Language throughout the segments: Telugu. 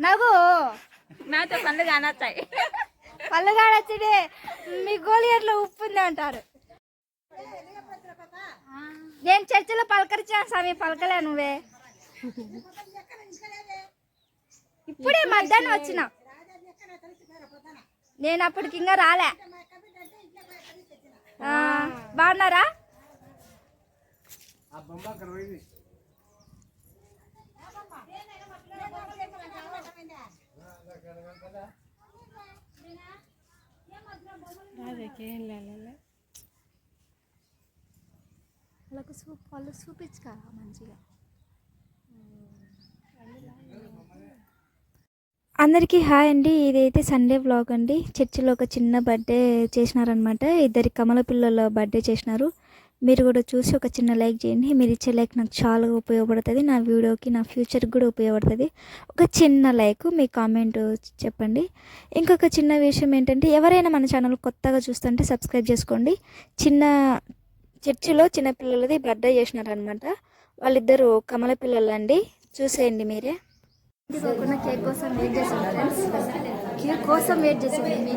నవ్వు. నాతో పనులు కానొస్తాయి పళ్ళుగాడొచ్చుడే మీ గోలియర్లో ఉప్పు ఉంది అంటారు. నేను చర్చిలో పలకరించాను స్వామి పలకలే నువ్వే. ఇప్పుడే మధ్యాహ్నం వచ్చిన. నేను అప్పటికి ఇంకా రాలే. వాళ్ళకు సూప్ వాళ్ళు చూపించుకా మంచిగా. అందరికీ హాయ్ అండి. ఇదైతే సండే వ్లాగ్ అండి. చర్చిలో ఒక చిన్న బర్త్డే చేసినారనమాట ఇద్దరి కమల పిల్లల బర్త్డే చేసినారు. మీరు కూడా చూసి ఒక చిన్న లైక్ చేయండి. మీరు ఇచ్చే లైక్ నాకు చాలా ఉపయోగపడుతుంది. నా వీడియోకి నా ఫ్యూచర్కి కూడా ఉపయోగపడుతుంది. ఒక చిన్న లైక్ మీ కామెంట్ చెప్పండి. ఇంకొక చిన్న విషయం ఏంటంటే ఎవరైనా మన ఛానల్ కొత్తగా చూస్తుంటే సబ్స్క్రైబ్ చేసుకోండి. చిన్న చర్చిలో చిన్న పిల్లలది బర్త్డే చేసినారనమాట. వాళ్ళిద్దరు కమల పిల్లలు అండి చూసేయండి మీరే. ఇంటికోకుండా కేక్ కోసం వెయిట్ చేసాం ఫ్రెండ్స్ కేక్ కోసం వెయిట్ చేసాం మీ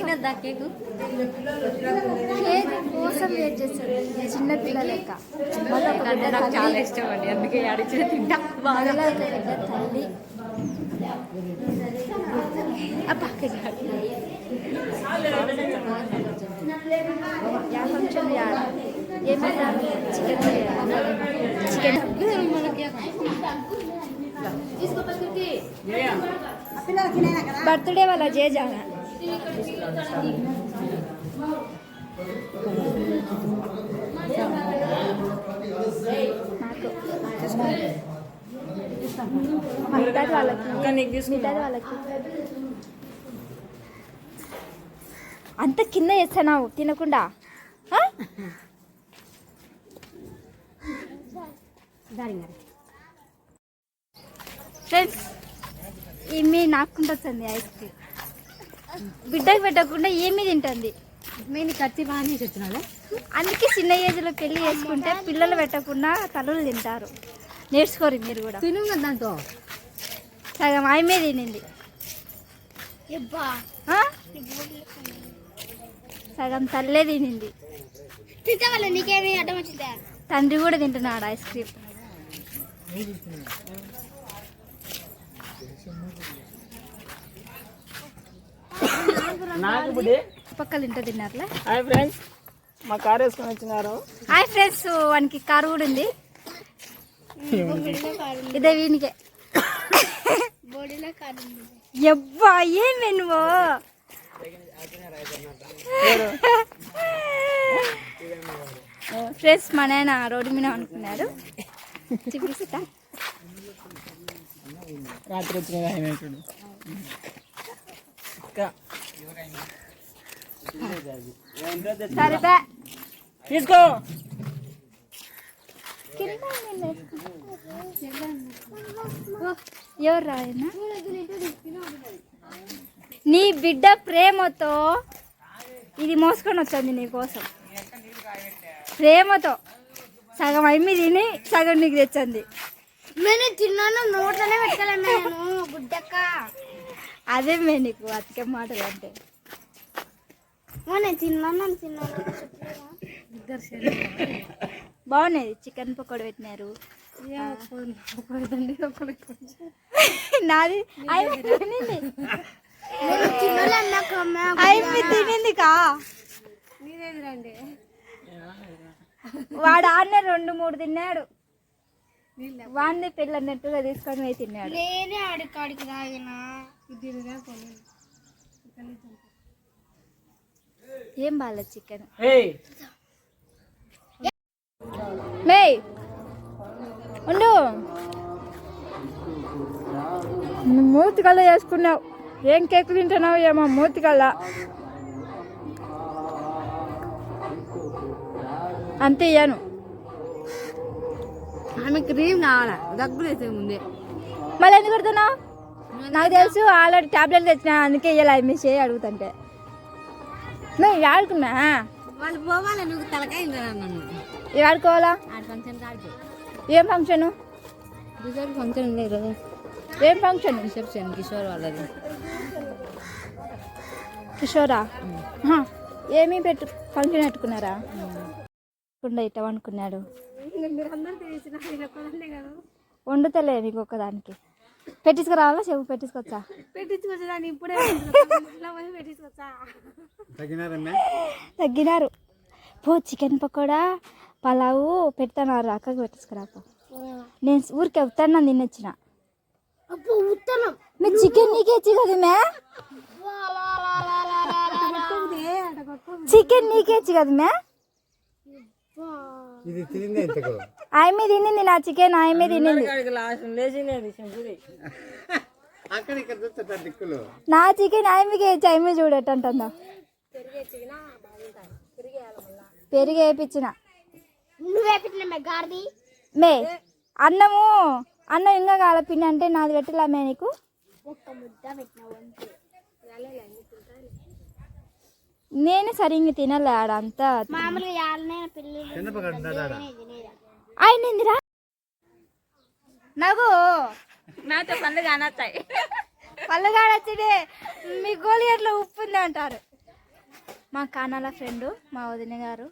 ఇంటికోకుండా కేక్. కోసం కేకు కోసం వెయిట్ చేశాను. చిన్న పిల్ల లెక్క. నాకు చాలా ఇష్టం అండి. అందుకే అడిచిన తింటా. బాగా తల్లి. అబ్బా యా ఫంక్షన్ యాడ ఏమి చికెన్ చికెన్. బర్త్డే వాళ్ళ జేజాన? నాకు మిగతాది వాళ్ళకి మిగతాది వాళ్ళకి అంత కింద చేస్తున్నావు తినకుండా ఆ? ఫ్రెండ్స్ ఏమి నాకుంటూ ఐస్ క్రీమ్ బిడ్డకు పెట్టకుండా ఏమి తింటుంది. నేను కత్తి బాగానే చెప్తున్నాను అందుకే చిన్న ఏజ్లో పెళ్ళి చేసుకుంటే పిల్లలు పెట్టకుండా తల్లులు తింటారు. నేర్చుకోరు మీరు కూడా. తిను దాంతో? సగం ఆమె తినింది? సగం తల్లే తినింది. తండ్రి కూడా తింటున్నాడు ఐస్ క్రీమ్ నాకు ఇప్పుడు పక్కలు తింటూ తిన్నారులే. Hi friends. మా కార్ వేసుకొని వచ్చినారు. హాయ్ ఫ్రెండ్స్ వానికి కారు కూడా ఉంది. ఇదే వీనికే. ఎవ్వా ఏమి నువ్వు ఫ్రెండ్స్ మా నాయన రోడ్డు మీద అనుకున్నాడు చూపిస్తా. రాత్రి వచ్చిన సరే తీసుకో. ఎవరు నీ బిడ్డ ప్రేమతో ఇది మోసుకొని వచ్చింది నీకోసం. ప్రేమతో. సగం అమ్మి తిని సగం నీకు తెచ్చింది. నేను తిన్నాను నోట్లోనే పెట్టుకోలేము నేను గుడ్డక్క అదే మే నీకు అతికే మాటలు అంటే. తిన్నాను తిన్నాను బాగున్నాయి చికెన్ పకోడీ పెట్టినారు. నాది అవి తినింది. కా వాడు ఆడనే రెండు మూడు తిన్నాడు. వాడిని పిల్లన్నట్టుగా తీసుకొని పోయి తిన్నాడు. నేనే తాగిన. ఏం బాగాలేదు చికెన్? ఏయ్. మే ఉండు. కళ్ళ చేసుకున్నావు. ఏం కేక్ తింటున్నావు ఏమో మూతి కళ్ళ అంతే ఇయ్యాను. ఆమె క్రీమ్ కావాలా? దగ్గులు వేసే ముందే మళ్ళీ ఎందుకు కొడుతున్నావు నాకు తెలుసు ఆల్రెడీ టాబ్లెట్ తెచ్చిన అందుకే ఇవ్వాలి మీ చేయి అడుగుతుంటే. నువ్వు ఆడుకున్నా వాళ్ళు పోవాలి నువ్వు తలకాయ ఇవి ఆడుకోవాలా ఏం ఫంక్షను రిజల్ట్ ఫంక్షన్ ఉంది ఈరోజు ఏం ఫంక్షన్ రిసెప్షన్ కిషోర్ వాళ్ళది. కిషోరా. ఏమీ పెట్టు ఫంక్షన్ పెట్టుకున్నారా? కుండా ఇట్ట అనుకున్నాడు వండుతలే మీకు ఒక్కదానికి. పెట్టించుకురావాలా? చెప్పు పెట్టించుకొచ్చా? పెట్టించుకొచ్చేదాన్ని ఇప్పుడే. పెట్టించుకొచ్చా? తగ్గినారు. పో చికెన్ పకోడా పలావు పెడతాను అక్కకి పెట్టించుకురాపో నేను ఊరికి ఉత్తన్నం తినొచ్చిన. అప్పు ఉత్తనం మీరు చికెన్ నీకే ఇచ్చి కదా మే? చికెన్ నీకే ఇచ్చి కదా మే? ఇది తిరిగిందే ఇంతకు. ఆయమే తినింది నా చికెన్ ఆయమే తినింది. లాస్ట్ లేచినది సింపుది అక్కడ ఇక్కడ చూస్తా దిక్కులు. నా చికెన్ ఆయమకే ఆయమే చూడటంటుందా పెరిగి వేయించిన. మే గార్ది మే అన్నము అన్నం ఇంకా కాల పిండి అంటే నాది పెట్టలా మే నీకు. నేను సరిగ్గా తినలే ఆడ అంతా. మామూలుగా యాలనే పెళ్ళి చిన్నపగడ్డాడా ఆయన ఏందిరా నవ్వు. నాతో పండుగ అనొచ్చాయి పళ్ళగాడొచ్చిడే మీ గోలి అట్లా ఉప్పు ఉంది అంటారు. మా కానాల ఫ్రెండ్ మా వదిన గారు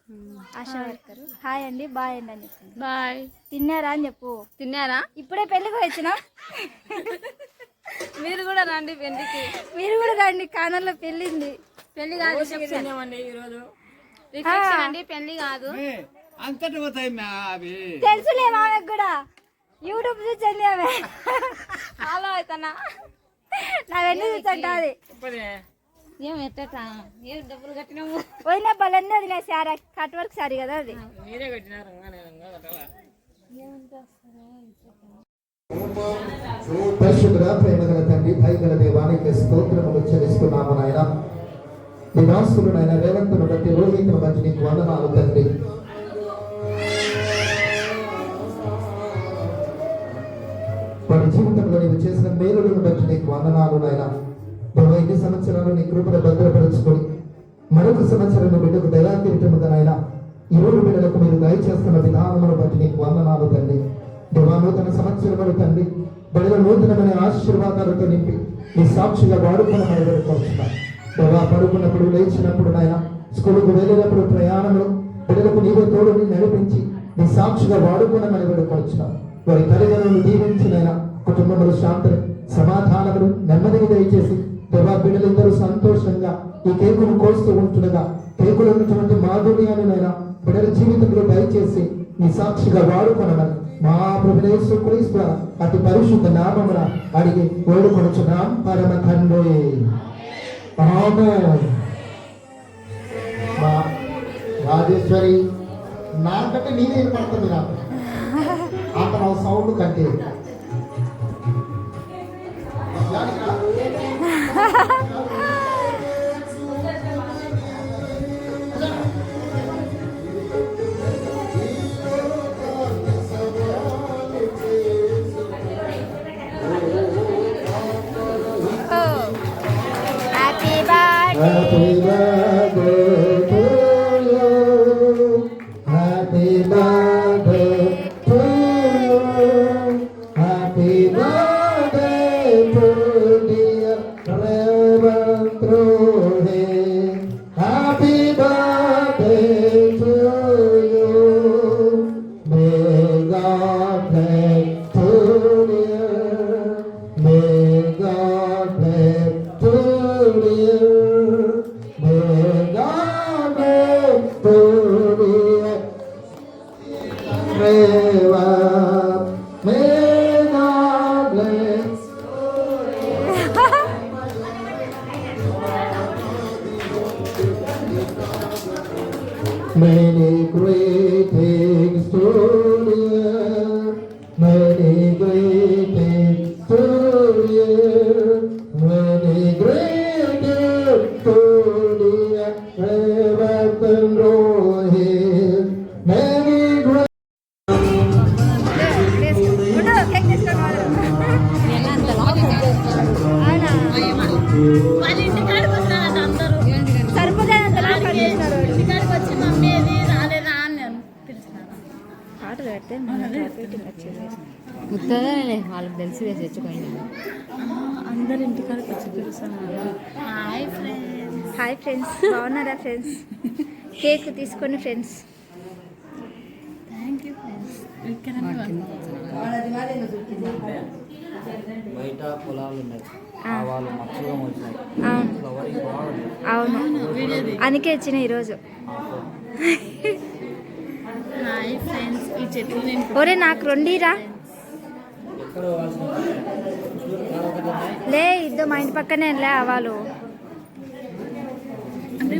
ఆశా వర్కర్. హాయ్ అండి బాయ్ అండి అని చెప్పింది బాయ్. తిన్నారా అని చెప్పు. తిన్నారా? ఇప్పుడే పెళ్ళికి వచ్చిన మీరు కూడా రండి పెళ్ళికి మీరు కూడా రండి కానాల్లో పెళ్ళింది. పెళ్ళి కాదు ఈరోజు. రిసెప్షన్ అండి పెళ్ళి కాదు. అంతటి పోతాయి అవి. తెలుసులే మామకు కూడా. యూట్యూబ్ చూసండి ఆమె. ఫాలో అవుతానా? నావన్నీ ఏం ఎట్టట ఏం డబ్బులు కట్టినాము పోయిన పళ్ళన్నీ అది నా శారీ కట్ వర్క్ కదా అది. మీరే కట్టినారు పరిశుద్ధ ప్రేమ గల తండ్రి భయగల దేవానికి స్తోత్రములు చెల్లిస్తున్నాము నాయన. నీ దాసుడు నాయన రేవంతును బట్టి రోహితును బట్టి నీకు వందనాలు తండ్రి. వాడి జీవితంలో నీవు చేసిన మేలులను బట్టి నీకు వందనాలు నాయన. ప్రభు ఎన్ని సంవత్సరాలు నీ కృపను భద్రపరుచుకొని మరొక సంవత్సరం బిడ్డకు దయాతీరటముగా నాయన. ఈ రోజు బిడ్డలకు మీరు దయచేస్తున్న విధానమును బట్టి నీకు వందనాలు తండ్రి. దేవా నూతన సంవత్సరములు తండ్రి. బిడ్డల నూతనమైన ఆశీర్వాదాలతో నింపి నీ సాక్షిగా వాడుకున్నమని వేడుకొస్తున్నాం దేవా పడుకున్నప్పుడు లేచినప్పుడు నాయన స్కూల్కు వెళ్ళినప్పుడు ప్రయాణంలో పిల్లలకు నీవు తోడుని నడిపించి నీ సాక్షిగా వాడుకున్నామని వేడుకొస్తున్నాం వారి తల్లిదండ్రులు దీవించినైనా కుటుంబంలో శాంతి సమాధానములు నెమ్మదిని దయచేసి దేవా బిడ్డలిద్దరూ సంతోషంగా ఈ కేకును కోస్తూ ఉంటుండగా కేకులు ఉన్నటువంటి మాధుర్యాన్ని బిడ్డల జీవితంలో దయచేసి నీ సాక్షిగా వాడుకొనమని మా ప్రభునేశ్వర అతి పరిశుద్ధ నామమున అడిగి వేడుకొనుచున్నాం. పరమ తండ్రి. ఆమేన్. రాజేశ్వరి నాకంటే నేనే వినపడుతుంది నాకు అతను సౌండ్ కంటే Krishna Many great things to ఉత్తగానే వాళ్ళకి తెలిసి వేసి తెచ్చుకోండి అందరు ఇంటికాడికి వచ్చి హాయ్ ఫ్రెండ్స్. హాయ్ ఫ్రెండ్స్ బాగున్నారా ఫ్రెండ్స్? కేక్ తీసుకొని ఫ్రెండ్స్. Thank you friends. బయట పొలాలు ఉన్నాయి. ఆ. ఆవాలు మచ్చగా వచ్చినాయి అవును. అందుకే వచ్చిన ఈరోజు. హాయ్ ఫ్రెండ్స్ ఈ చెట్లు నేను ఒరే నాకు రెండీరా. లే ఇద్దో మా ఇంటి పక్కనే లే అవాలు అంటే